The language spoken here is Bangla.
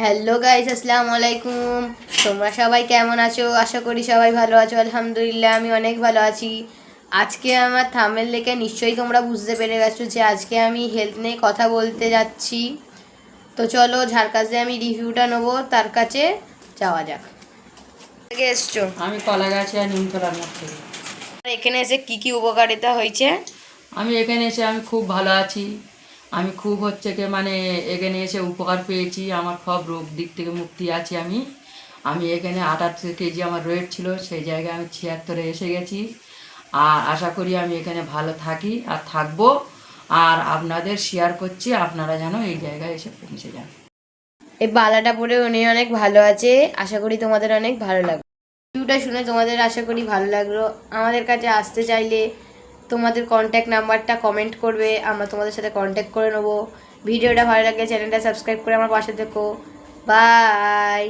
হ্যালো গাইজ আসসালামু আলাইকুম। তোমরা সবাই কেমন আছো? আশা করি সবাই ভালো আছো আলহামদুলিল্লাহ আমি অনেক ভালো আছি। আজকে আমার থামেল দেখে নিশ্চয়ই তোমরা বুঝতে পেরে গেছো যে আজকে আমি হেলথ নিয়ে কথা বলতে যাচ্ছি। তো চলো যার কাছে আমি রিভিউটা নেব তার কাছে যাওয়া যাক। থেকে এসছো? আমি কলাগাছি আর নিমতলার মধ্যে আর এখানে এসে কি কি উপকারিতা হয়েছে? আমি এখানে এসে আমি খুব ভালো আছি। আমি খুব হচ্ছে কি মানে এখানে এসে উপকার পেয়েছি, আমার সব রোগ দিক থেকে মুক্তি আছি আমি। আমি এখানে আটাত্তর কেজি আমার ওয়েট ছিল, সেই জায়গায় আমি ছিয়াত্তরে এসে গেছি। আর আশা করি আমি এখানে ভালো থাকি আর থাকব। আর আপনাদের শেয়ার করছি, আপনারা যেন এই জায়গায় এসে পৌঁছে যান। এই বালাটা পরে উনি অনেক ভালো আছে, আশা করি তোমাদের অনেক ভালো লাগবে। রিভিউটা শুনে তোমাদের আশা করি ভালো লাগল। আমাদের কাছে আসতে চাইলে তোমাদের কন্ট্যাক্ট নাম্বারটা কমেন্ট করবে, আমরা তোমাদের সাথে কন্ট্যাক্ট করে নেব। ভিডিওটা ভালো লাগে চ্যানেলটা সাবস্ক্রাইব করে আমার পাশে থেকো। বাই